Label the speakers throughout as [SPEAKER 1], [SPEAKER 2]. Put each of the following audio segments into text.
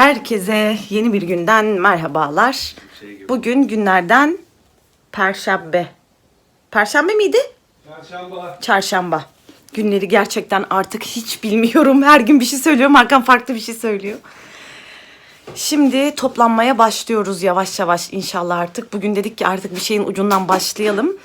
[SPEAKER 1] Herkese yeni bir günden merhabalar. Bugün günlerden Perşembe. Perşembe miydi?
[SPEAKER 2] Çarşamba.
[SPEAKER 1] Çarşamba. Günleri gerçekten artık hiç bilmiyorum. Her gün bir şey söylüyorum. Hakan farklı bir şey söylüyor. Şimdi toplanmaya başlıyoruz yavaş yavaş inşallah artık. Bugün dedik ki artık bir şeyin ucundan başlayalım.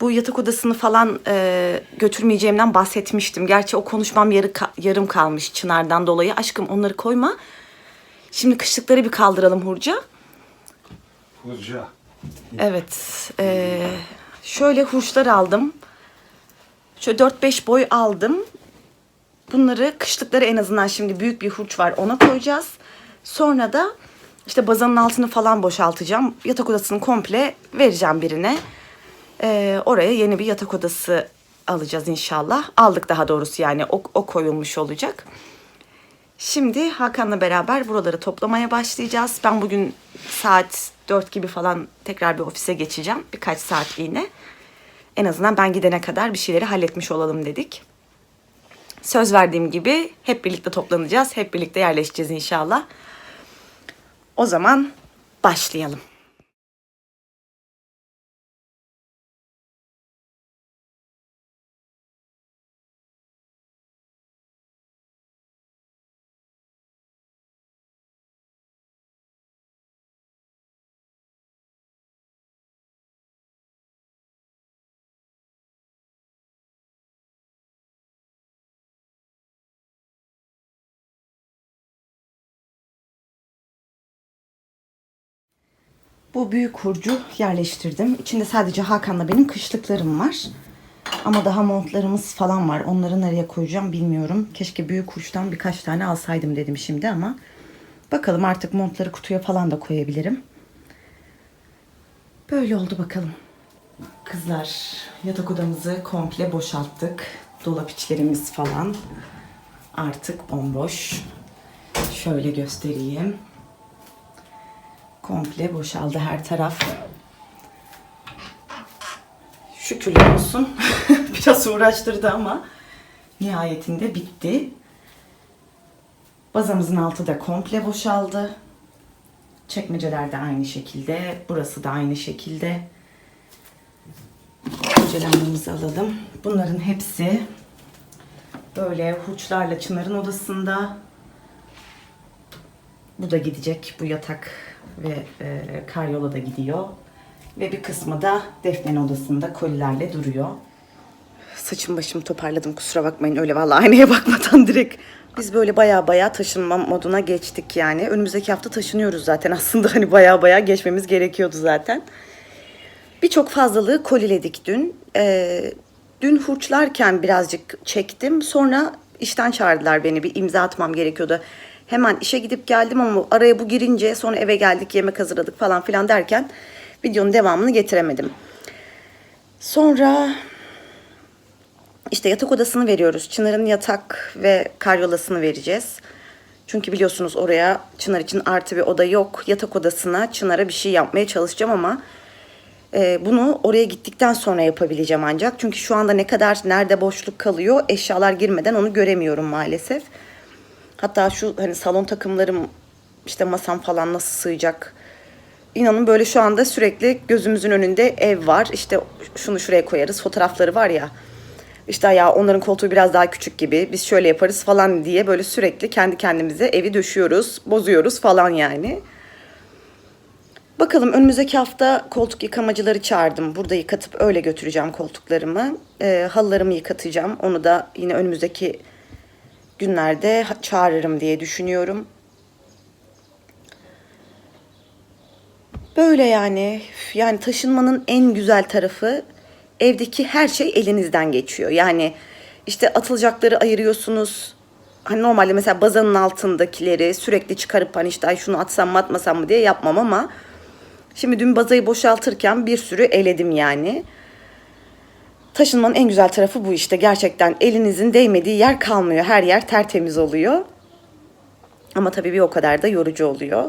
[SPEAKER 1] Bu yatak odasını falan e, götürmeyeceğimden bahsetmiştim. Gerçi o konuşmam yarı, yarım kalmış Çınar'dan dolayı. Aşkım onları koyma. Şimdi kışlıkları bir kaldıralım Hurca.
[SPEAKER 2] Hurca.
[SPEAKER 1] Evet. eee, şöyle hurçlar aldım. Şöyle 4-5 boy aldım. Bunları kışlıkları en azından şimdi büyük bir hurç var ona koyacağız. Sonra da işte bazanın altını falan boşaltacağım. Yatak odasını komple vereceğim birine. Eee, oraya yeni bir yatak odası alacağız inşallah. Aldık daha doğrusu yani o, o koyulmuş olacak. Şimdi Hakan'la beraber buraları toplamaya başlayacağız. Ben bugün saat 4 gibi falan tekrar bir ofise geçeceğim. Birkaç saatliğine. En azından ben gidene kadar bir şeyleri halletmiş olalım dedik. Söz verdiğim gibi hep birlikte toplanacağız. Hep birlikte yerleşeceğiz inşallah. O zaman başlayalım. Bu büyük hurcu yerleştirdim. İçinde sadece Hakan'la benim kışlıklarım var. Ama daha montlarımız falan var. Onları nereye koyacağım bilmiyorum. Keşke büyük hurçtan birkaç tane alsaydım dedim şimdi ama. Bakalım artık montları kutuya falan da koyabilirim. Böyle oldu bakalım. Kızlar yatak odamızı komple boşalttık. Dolap içlerimiz falan artık bomboş. Şöyle göstereyim. Komple boşaldı her taraf. Şükürler olsun. Biraz uğraştırdı ama nihayetinde bitti. Bazamızın altı da komple boşaldı. Çekmeceler de aynı şekilde. Burası da aynı şekilde. Öncelenmemizi alalım. Bunların hepsi böyle huçlarla Çınar'ın odasında. Bu da gidecek. Bu yatak ve e, karyola da gidiyor. Ve bir kısmı da Defne'nin odasında kolilerle duruyor. Saçım başımı toparladım kusura bakmayın öyle vallahi aynaya bakmadan direkt. Biz böyle baya baya taşınma moduna geçtik yani. Önümüzdeki hafta taşınıyoruz zaten aslında hani baya baya geçmemiz gerekiyordu zaten. Birçok fazlalığı koliledik dün. Ee, dün hurçlarken birazcık çektim. Sonra işten çağırdılar beni. Bir imza atmam gerekiyordu. Hemen işe gidip geldim ama araya bu girince sonra eve geldik yemek hazırladık falan filan derken videonun devamını getiremedim. Sonra işte yatak odasını veriyoruz. Çınar'ın yatak ve karyolasını vereceğiz. Çünkü biliyorsunuz oraya Çınar için artı bir oda yok. Yatak odasına Çınar'a bir şey yapmaya çalışacağım ama e, bunu oraya gittikten sonra yapabileceğim ancak. Çünkü şu anda ne kadar nerede boşluk kalıyor eşyalar girmeden onu göremiyorum maalesef. Hatta şu hani salon takımlarım işte masam falan nasıl sığacak. İnanın böyle şu anda sürekli gözümüzün önünde ev var. İşte şunu şuraya koyarız. Fotoğrafları var ya. İşte ya onların koltuğu biraz daha küçük gibi. Biz şöyle yaparız falan diye böyle sürekli kendi kendimize evi döşüyoruz, bozuyoruz falan yani. Bakalım önümüzdeki hafta koltuk yıkamacıları çağırdım. Burada yıkatıp öyle götüreceğim koltuklarımı. Ee, halılarımı yıkatacağım. Onu da yine önümüzdeki günlerde çağırırım diye düşünüyorum. Böyle yani. Yani taşınmanın en güzel tarafı evdeki her şey elinizden geçiyor. Yani işte atılacakları ayırıyorsunuz. Hani normalde mesela bazanın altındakileri sürekli çıkarıp hani işte ay şunu atsam mı atmasam mı diye yapmam ama şimdi dün bazayı boşaltırken bir sürü eledim yani. Taşınmanın en güzel tarafı bu işte. Gerçekten elinizin değmediği yer kalmıyor. Her yer tertemiz oluyor. Ama tabii bir o kadar da yorucu oluyor.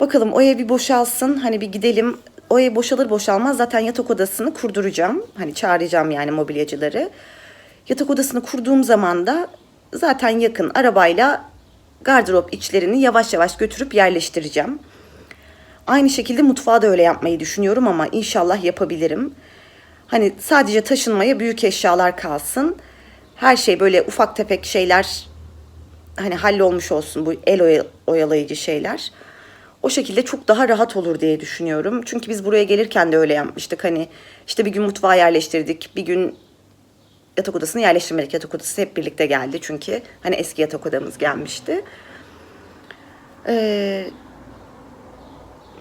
[SPEAKER 1] Bakalım o ev bir boşalsın. Hani bir gidelim. O ev boşalır boşalmaz zaten yatak odasını kurduracağım. Hani çağıracağım yani mobilyacıları. Yatak odasını kurduğum zaman da zaten yakın arabayla gardırop içlerini yavaş yavaş götürüp yerleştireceğim. Aynı şekilde mutfağı da öyle yapmayı düşünüyorum ama inşallah yapabilirim. Hani sadece taşınmaya büyük eşyalar kalsın. Her şey böyle ufak tefek şeyler hani hallolmuş olsun bu el oya- oyalayıcı şeyler. O şekilde çok daha rahat olur diye düşünüyorum. Çünkü biz buraya gelirken de öyle yapmıştık. Hani işte bir gün mutfağı yerleştirdik, bir gün yatak odasını yerleştirmedik. Yatak odası hep birlikte geldi çünkü hani eski yatak odamız gelmişti. Ee,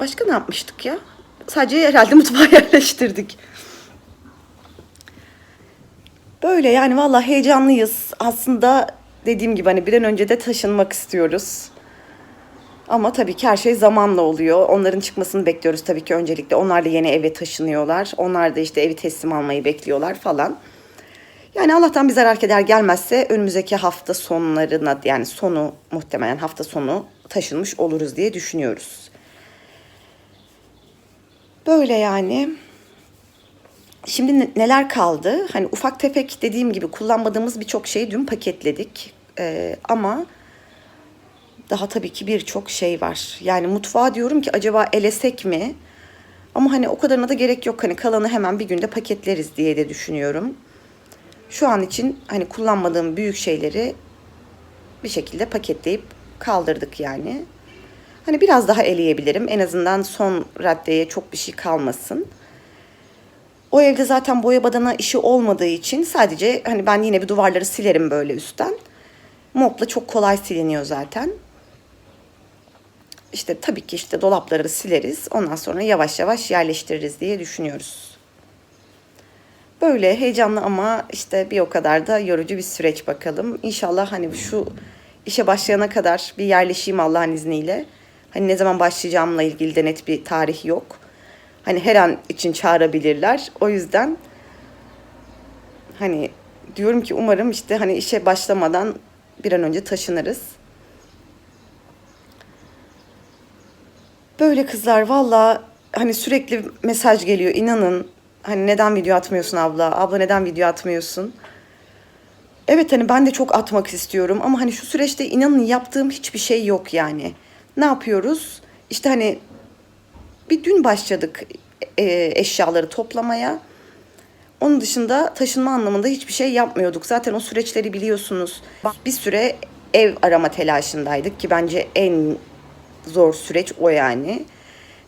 [SPEAKER 1] başka ne yapmıştık ya? Sadece herhalde mutfağı yerleştirdik. Böyle yani vallahi heyecanlıyız. Aslında dediğim gibi hani bir an önce de taşınmak istiyoruz. Ama tabii ki her şey zamanla oluyor. Onların çıkmasını bekliyoruz tabii ki öncelikle. Onlar da yeni eve taşınıyorlar. Onlar da işte evi teslim almayı bekliyorlar falan. Yani Allah'tan bir zarar keder gelmezse önümüzdeki hafta sonlarına yani sonu muhtemelen hafta sonu taşınmış oluruz diye düşünüyoruz. Böyle yani. Şimdi ne- neler kaldı? Hani ufak tefek dediğim gibi kullanmadığımız birçok şeyi dün paketledik. Ee, ama daha tabii ki birçok şey var. Yani mutfağa diyorum ki acaba elesek mi? Ama hani o kadarına da gerek yok. Hani kalanı hemen bir günde paketleriz diye de düşünüyorum. Şu an için hani kullanmadığım büyük şeyleri bir şekilde paketleyip kaldırdık yani. Hani biraz daha eleyebilirim. En azından son raddeye çok bir şey kalmasın. O evde zaten boya badana işi olmadığı için sadece hani ben yine bir duvarları silerim böyle üstten. Mopla çok kolay siliniyor zaten. İşte tabii ki işte dolapları sileriz. Ondan sonra yavaş yavaş yerleştiririz diye düşünüyoruz. Böyle heyecanlı ama işte bir o kadar da yorucu bir süreç bakalım. İnşallah hani şu işe başlayana kadar bir yerleşeyim Allah'ın izniyle. Hani ne zaman başlayacağımla ilgili de net bir tarih yok. Hani her an için çağırabilirler. O yüzden hani diyorum ki umarım işte hani işe başlamadan bir an önce taşınırız. Böyle kızlar valla hani sürekli mesaj geliyor inanın. Hani neden video atmıyorsun abla? Abla neden video atmıyorsun? Evet hani ben de çok atmak istiyorum ama hani şu süreçte inanın yaptığım hiçbir şey yok yani. Ne yapıyoruz? İşte hani bir dün başladık e, eşyaları toplamaya. Onun dışında taşınma anlamında hiçbir şey yapmıyorduk. Zaten o süreçleri biliyorsunuz. Bir süre ev arama telaşındaydık ki bence en zor süreç o yani.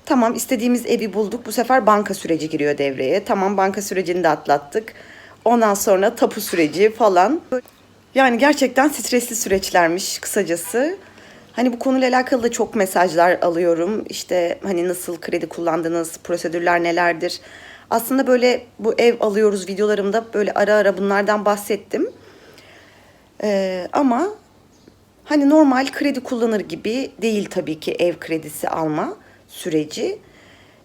[SPEAKER 1] Tamam istediğimiz evi bulduk. Bu sefer banka süreci giriyor devreye. Tamam banka sürecini de atlattık. Ondan sonra tapu süreci falan. Yani gerçekten stresli süreçlermiş kısacası. Hani bu konuyla alakalı da çok mesajlar alıyorum. İşte hani nasıl kredi kullandınız, prosedürler nelerdir? Aslında böyle bu ev alıyoruz videolarımda böyle ara ara bunlardan bahsettim. Ee, ama hani normal kredi kullanır gibi değil tabii ki ev kredisi alma süreci.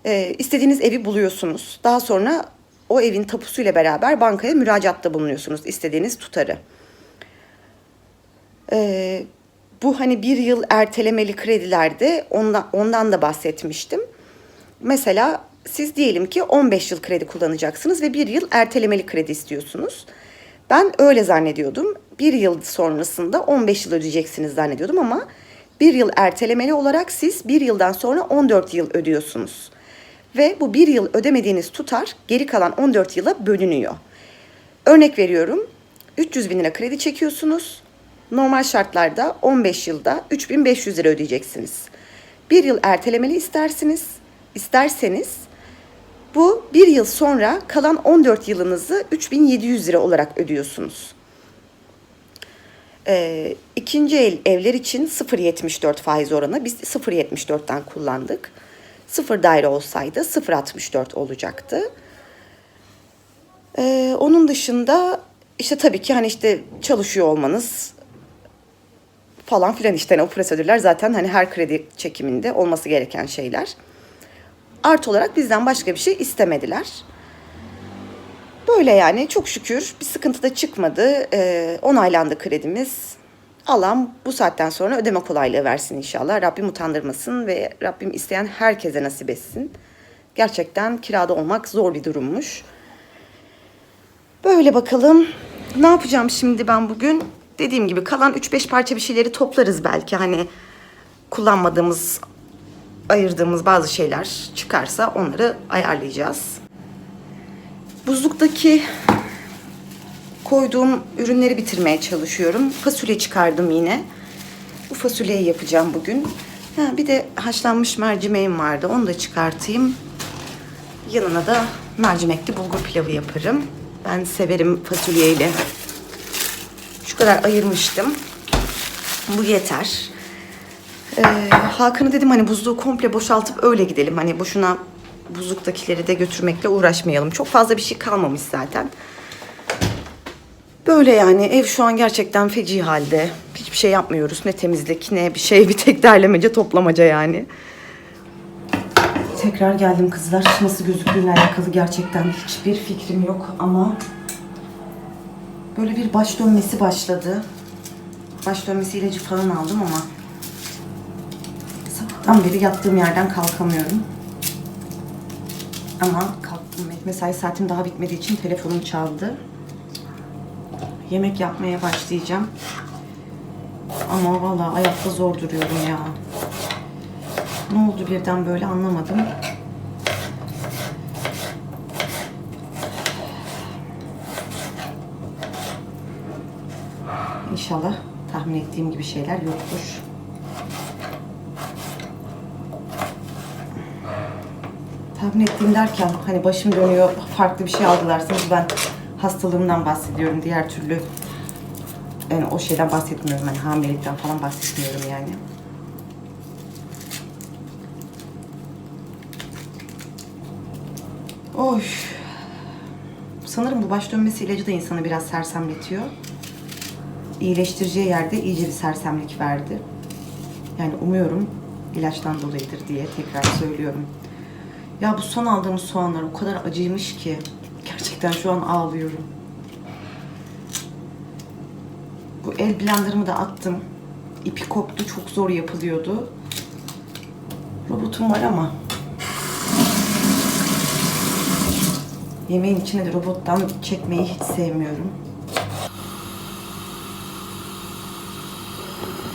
[SPEAKER 1] Ee, istediğiniz evi buluyorsunuz. Daha sonra o evin tapusuyla beraber bankaya müracaatta bulunuyorsunuz istediğiniz tutarı. Ee, bu hani bir yıl ertelemeli kredilerde ondan, ondan da bahsetmiştim. Mesela siz diyelim ki 15 yıl kredi kullanacaksınız ve bir yıl ertelemeli kredi istiyorsunuz. Ben öyle zannediyordum. Bir yıl sonrasında 15 yıl ödeyeceksiniz zannediyordum ama bir yıl ertelemeli olarak siz bir yıldan sonra 14 yıl ödüyorsunuz. Ve bu bir yıl ödemediğiniz tutar geri kalan 14 yıla bölünüyor. Örnek veriyorum 300 bin lira kredi çekiyorsunuz. Normal şartlarda 15 yılda 3500 lira ödeyeceksiniz. Bir yıl ertelemeli istersiniz, isterseniz bu bir yıl sonra kalan 14 yılınızı 3700 lira olarak ödüyorsunuz. Ee, ikinci el evler için 0.74 faiz oranı biz 0.74'ten kullandık. Sıfır daire olsaydı 0.64 olacaktı. Ee, onun dışında işte tabii ki hani işte çalışıyor olmanız falan filan işte hani o prosedürler zaten hani her kredi çekiminde olması gereken şeyler. Artı olarak bizden başka bir şey istemediler. Böyle yani çok şükür bir sıkıntı da çıkmadı. Ee, onaylandı kredimiz. Allah'ım bu saatten sonra ödeme kolaylığı versin inşallah. Rabbim utandırmasın ve Rabbim isteyen herkese nasip etsin. Gerçekten kirada olmak zor bir durummuş. Böyle bakalım. Ne yapacağım şimdi ben bugün? Dediğim gibi kalan 3-5 parça bir şeyleri toplarız belki. Hani kullanmadığımız, ayırdığımız bazı şeyler çıkarsa onları ayarlayacağız. Buzluktaki koyduğum ürünleri bitirmeye çalışıyorum. Fasulye çıkardım yine. Bu fasulyeyi yapacağım bugün. Ha, bir de haşlanmış mercimeğim vardı. Onu da çıkartayım. Yanına da mercimekli bulgur pilavı yaparım. Ben severim fasulyeyle. Kadar ayırmıştım. Bu yeter. Ee, Hakan'a dedim hani buzluğu komple boşaltıp öyle gidelim. Hani boşuna buzluktakileri de götürmekle uğraşmayalım. Çok fazla bir şey kalmamış zaten. Böyle yani ev şu an gerçekten feci halde. Hiçbir şey yapmıyoruz. Ne temizlik ne bir şey. Bir tek derlemece toplamaca yani. Tekrar geldim kızlar. Nasıl gözüktüğüyle alakalı gerçekten hiçbir fikrim yok ama böyle bir baş dönmesi başladı. Baş dönmesi ilacı falan aldım ama sabahtan beri yattığım yerden kalkamıyorum. Ama kalktım. Mesai saatim daha bitmediği için telefonum çaldı. Yemek yapmaya başlayacağım. Ama vallahi ayakta zor duruyorum ya. Ne oldu birden böyle anlamadım. İnşallah tahmin ettiğim gibi şeyler yoktur. Tahmin ettiğim derken hani başım dönüyor farklı bir şey algılarsınız ben hastalığımdan bahsediyorum diğer türlü yani o şeyden bahsetmiyorum hani hamilelikten falan bahsetmiyorum yani. Oy. Sanırım bu baş dönmesi ilacı da insanı biraz sersemletiyor. İyileştireceği yerde iyice bir sersemlik verdi. Yani umuyorum ilaçtan dolayıdır diye tekrar söylüyorum. Ya bu son aldığımız soğanlar o kadar acıymış ki. Gerçekten şu an ağlıyorum. Bu el blenderımı da attım. İpi koptu. Çok zor yapılıyordu. Robotum var ama. Yemeğin içine de robottan çekmeyi hiç sevmiyorum.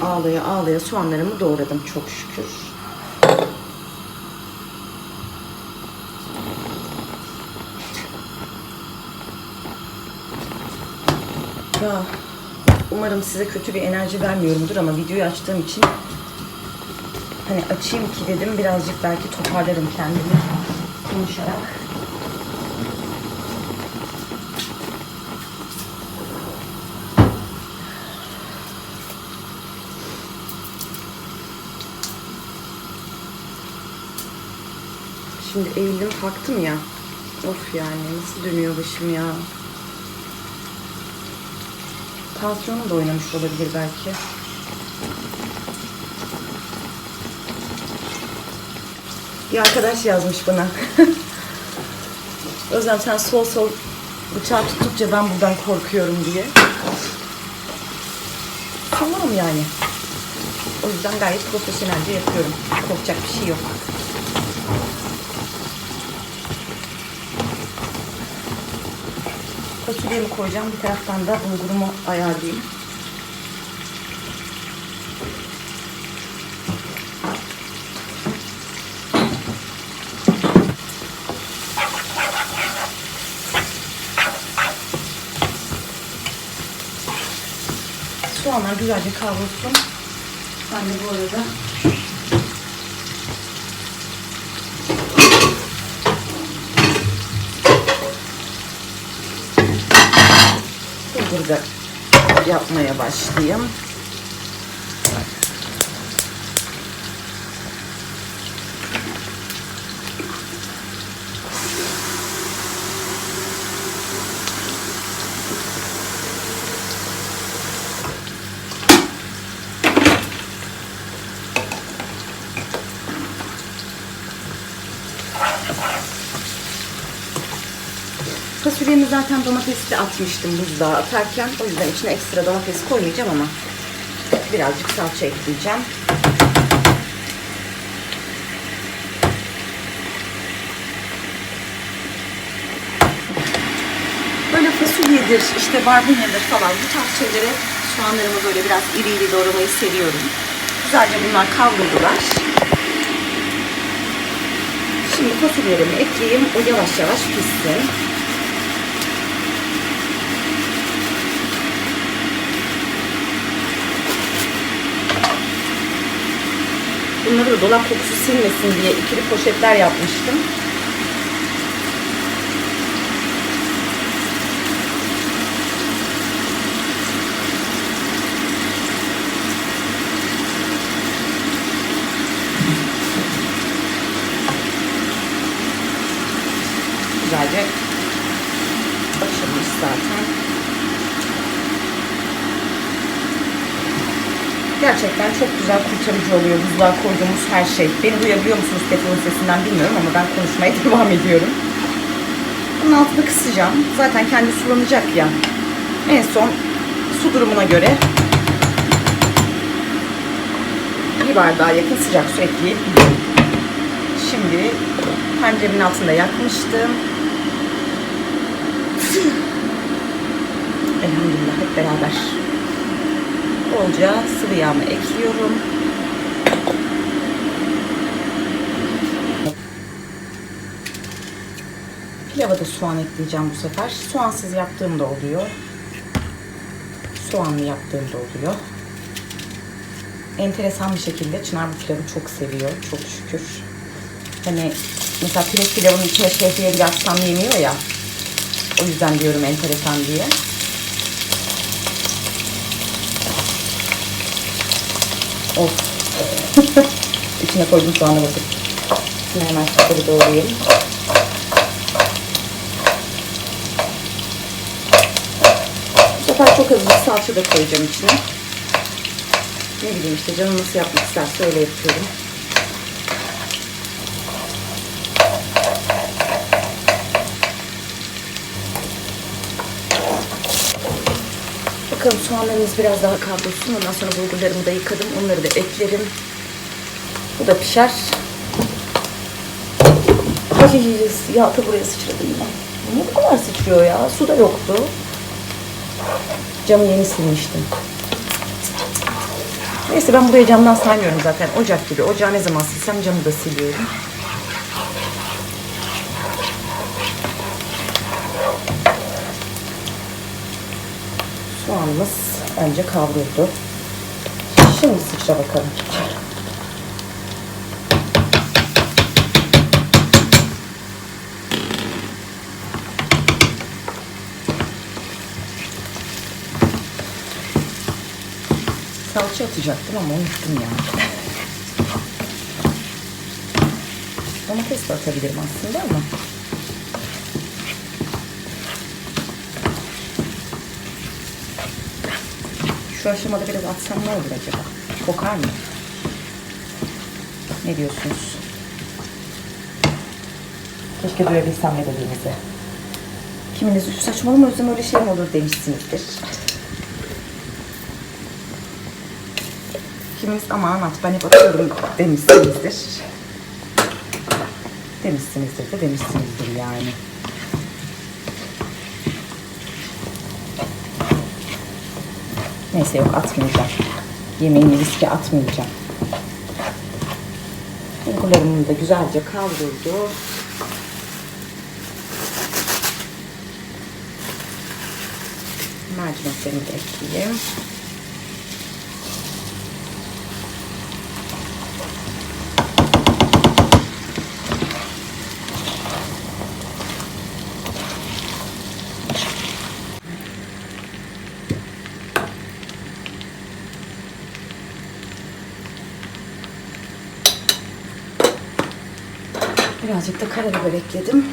[SPEAKER 1] Ağlaya ağlaya soğanlarımı doğradım çok şükür. Ya umarım size kötü bir enerji vermiyorumdur ama videoyu açtığım için hani açayım ki dedim birazcık belki toparlarım kendimi konuşarak. Şimdi eğildim kalktım ya. Of yani nasıl dönüyor başım ya. Tansiyonum da oynamış olabilir belki. Bir arkadaş yazmış bana. Özlem sen sol sol bıçağı tuttukça ben buradan korkuyorum diye. Tamam yani. O yüzden gayet profesyonelce yapıyorum. Korkacak bir şey yok. Fasulyemi koyacağım. Bir taraftan da bulgurumu ayarlayayım. Soğanlar güzelce kavrulsun. Ben de bu arada bulgur da yapmaya başlayayım. Zaten domatesli atmıştım buzluğa atarken. O yüzden içine ekstra domates koymayacağım ama birazcık salça ekleyeceğim. Böyle fasulyedir, işte barbunyadır falan bu tarz şeylere Soğanlarımı böyle biraz iri iri doğramayı seviyorum. Güzelce bunlar kavruldular. Şimdi fasulyelerimi ekleyeyim. O yavaş yavaş pişsin. Bunları da dolap kokusu silmesin diye ikili poşetler yapmıştım. Güzelce açılmış zaten. Gerçekten çok güzel kurtarıcı oluyor buzluğa koyduğumuz her şey. Beni duyabiliyor musunuz telefonun sesinden bilmiyorum ama ben konuşmaya devam ediyorum. Bunun altını kısacağım. Zaten kendi sulanacak ya. En son su durumuna göre bir bardağa yakın sıcak su ekleyip Şimdi tenceremin altında yakmıştım. Elhamdülillah hep beraber. Bolca sıvı yağımı ekliyorum. Pilava da soğan ekleyeceğim bu sefer. Soğansız yaptığım da oluyor. Soğanlı yaptığım da oluyor. Enteresan bir şekilde Çınar bu pilavı çok seviyor. Çok şükür. Hani mesela pirinç pilavının içine şehriye bir atsam yemiyor ya. O yüzden diyorum enteresan diye. Of. İçine koydum soğanı bakın. Şimdi hemen şöyle doğrayayım. Bu sefer çok bir salça da koyacağım içine. Ne bileyim işte canım nasıl yapmak isterse öyle yapıyorum. Bakalım soğanlarımız biraz daha kavrulsun. Ondan sonra bulgurlarımı da yıkadım. Onları da eklerim. Bu da pişer. Ay yağ da buraya sıçradı yine. Niye bu kadar sıçrıyor ya? Su da yoktu. Camı yeni silmiştim. Neyse ben buraya camdan saymıyorum zaten. Ocak gibi. Ocağı ne zaman silsem camı da siliyorum. Soğanımız bence kavruldu. Şimdi sıçra bakalım. Salça atacaktım ama unuttum ya. Domates de atabilirim aslında ama. Şu aşamada biraz atsam ne olur acaba? Kokar mı? Ne diyorsunuz? Keşke duyabilsem ne dediğinizi. Kiminiz saçmalama Özlem öyle şey mi olur demişsinizdir. Kiminiz aman at ben hep atıyorum demişsinizdir. Demişsinizdir de demişsinizdir yani. Neyse yok atmayacağım. Yemeğini riske atmayacağım. Bulgularım da güzelce kavruldu. Mercimeklerimi de ekleyeyim. Birazcık da karabiber ekledim.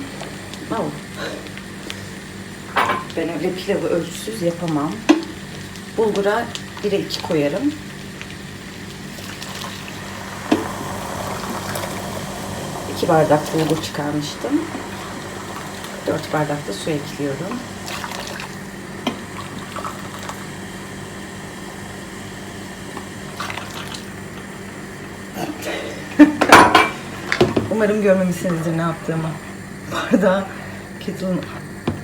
[SPEAKER 1] Oh. Ben öyle pilavı ölçüsüz yapamam. Bulgura 1'e 2 koyarım. İki bardak bulgur çıkarmıştım. 4 bardak da su ekliyorum. Umarım görmemişsinizdir ne yaptığımı. Bardağı kettle'ın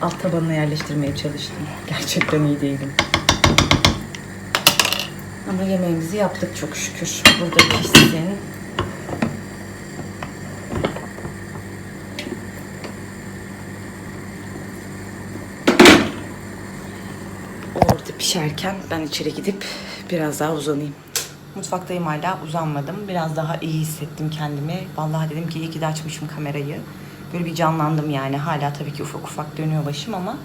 [SPEAKER 1] alt tabanına yerleştirmeye çalıştım. Gerçekten iyi değilim. Ama yemeğimizi yaptık çok şükür. Burada pişsin. Orada pişerken ben içeri gidip biraz daha uzanayım. Mutfaktayım hala uzanmadım. Biraz daha iyi hissettim kendimi. Vallahi dedim ki iyi ki de açmışım kamerayı. Böyle bir canlandım yani. Hala tabii ki ufak ufak dönüyor başım ama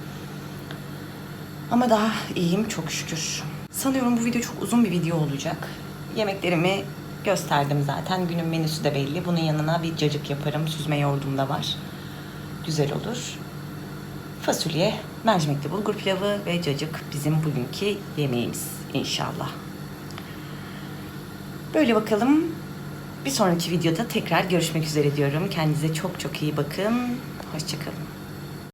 [SPEAKER 1] ama daha iyiyim çok şükür. Sanıyorum bu video çok uzun bir video olacak. Yemeklerimi gösterdim zaten. Günün menüsü de belli. Bunun yanına bir cacık yaparım. Süzme yoğurdum da var. Güzel olur. Fasulye, mercimekli bulgur pilavı ve cacık bizim bugünkü yemeğimiz inşallah. Böyle bakalım. Bir sonraki videoda tekrar görüşmek üzere diyorum. Kendinize çok çok iyi bakın. Hoşçakalın.